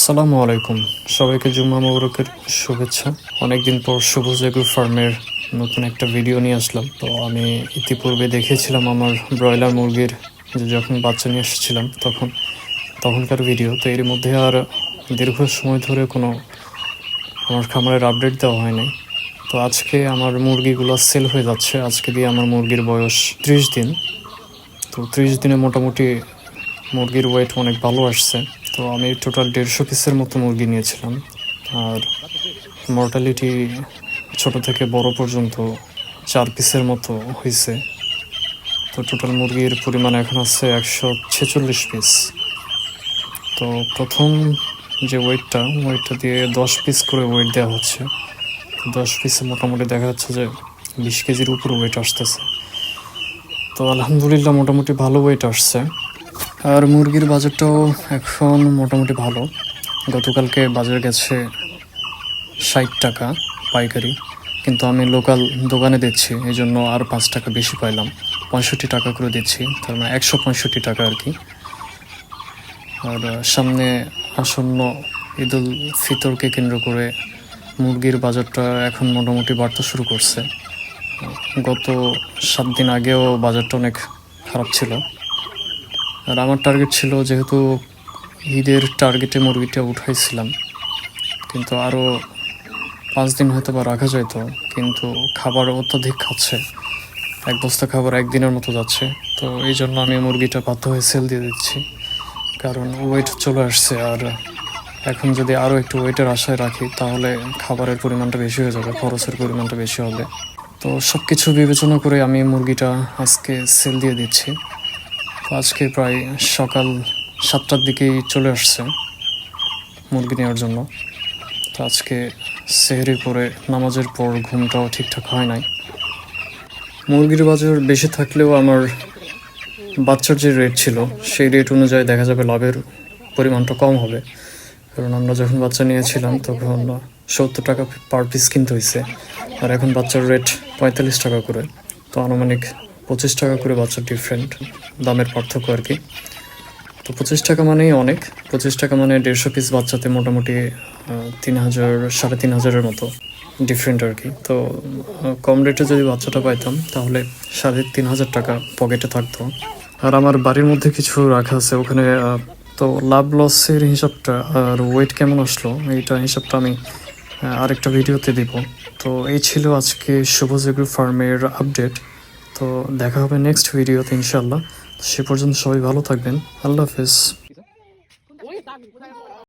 আসসালামু আলাইকুম। সবাইকে জুম্মা মোবারকের শুভেচ্ছা। অনেকদিন পর সবুজ এগ্রো ফার্মের নতুন একটা ভিডিও নিয়ে আসলাম। তো আমি ইতিপূর্বে দেখেছিলাম আমার ব্রয়লার মুরগির যে যখন বাচ্চা নিয়ে এসেছিলাম তখন, তখনকার ভিডিও। তো এর মধ্যে আর দীর্ঘ সময় ধরে কোনো আমার খামারের আপডেট দেওয়া হয়নি তো আজকে আমার মুরগিগুলো সেল হয়ে যাচ্ছে। আজকে দিয়ে আমার মুরগির বয়স ত্রিশ দিন। তো ত্রিশ দিনে মোটামুটি মুরগির ওয়েট অনেক ভালো আসছে। তো আমি টোটাল দেড়শো পিসের মতো মুরগি নিয়েছিলাম। আর মর্টালিটি ছোট থেকে বড় পর্যন্ত চার পিসের মতো হয়েছে তো টোটাল মুরগির পরিমাণ এখন আছে একশো ছেচল্লিশ পিস তো প্রথম যে ওয়েটটা ওয়েটটা দিয়ে দশ পিস করে ওয়েট দেওয়া হচ্ছে। দশ পিসে মোটামুটি দেখা যাচ্ছে যে বিশ কেজির উপর ওয়েট আসতেছে। তো আলহামদুলিল্লাহ মোটামুটি ভালো ওয়েট আসছে। আর মুরগির বাজারটাও এখন মোটামুটি ভালো। গতকালকে বাজার গেছে ষাট টাকা পাইকারি, কিন্তু আমি লোকাল দোকানে দিচ্ছি এই জন্য আর পাঁচ টাকা বেশি পাইলাম। পঁয়ষট্টি টাকা করে দিচ্ছি, তার মানে একশো পঁয়ষট্টি টাকা আর কি। আর সামনে আসন্ন ঈদ উল ফিতরকে কেন্দ্র করে মুরগির বাজারটা এখন মোটামুটি বাড়তে শুরু করছে। গত সাত দিন আগেও বাজারটা অনেক খারাপ ছিল। আর আমার টার্গেট ছিল যেহেতু ঈদের টার্গেটে মুরগিটা উঠাইছিলাম, কিন্তু আরও পাঁচ দিন হয়তো বা রাখা যেত কিন্তু খাবার অত্যাধিক খাচ্ছে, এক বস্তা খাবার একদিনের মতো যাচ্ছে, তো এই জন্য আমি মুরগিটা বাধ্য হয়ে সেল দিয়ে দিচ্ছি। কারণ ওয়েট চলে আসছে আর এখন যদি আরও একটু ওয়েটের আশায় রাখি, তাহলে খাবারের পরিমাণটা বেশি হয়ে যাবে, খরচের পরিমাণটা বেশি হবে। তো সব কিছু বিবেচনা করে আমি মুরগিটা আজকে সেল দিয়ে দিচ্ছি। আজকে প্রায় সকাল সাতটার দিকেই চলে আসছে মুরগি নেওয়ার জন্য। তো আজকে সেহরির পরে নামাজের পর ঘুমটাও ঠিকঠাক হয় নাই। মুরগির বাজার বেশি থাকলেও আমার বাচ্চার যে রেট ছিল, সেই রেট অনুযায়ী দেখা যাবে লাভের পরিমাণটা কম হবে। কারণ আমরা যখন বাচ্চা নিয়েছিলাম, তখন সত্তর টাকা পার পিস কিনতে হয়েছে আর এখন বাচ্চার রেট পঁয়তাল্লিশ টাকা করে। তো আনুমানিক পঁচিশ টাকা করে বাচ্চার ডিফারেন্ট দামের পার্থক্য আর কি। তো পঁচিশ টাকা মানেই অনেক। পঁচিশ টাকা মানে দেড়শো পিস বাচ্চাতে মোটামুটি তিন হাজার, সাড়ে তিন হাজারের মতো ডিফারেন্ট আর কি। তো কম রেটে যদি বাচ্চাটা পাইতাম, তাহলে সাড়ে তিন হাজার টাকা পকেটে থাকতো। আর আমার বাড়ির মধ্যে কিছু রাখা আছে, ওখানে তো লাভ লসের হিসাবটা আর ওয়েট কেমন আসলো, এইটা হিসাবটা আমি আরেকটা ভিডিওতে দিব। তো এই ছিল আজকে এগ্রো ফার্মের আপডেট তো দেখা হবে নেক্সট ভিডিওতে ইনশাল্লাহ সে পর্যন্ত সবাই ভালো থাকবেন। আল্লাহ হাফেজ।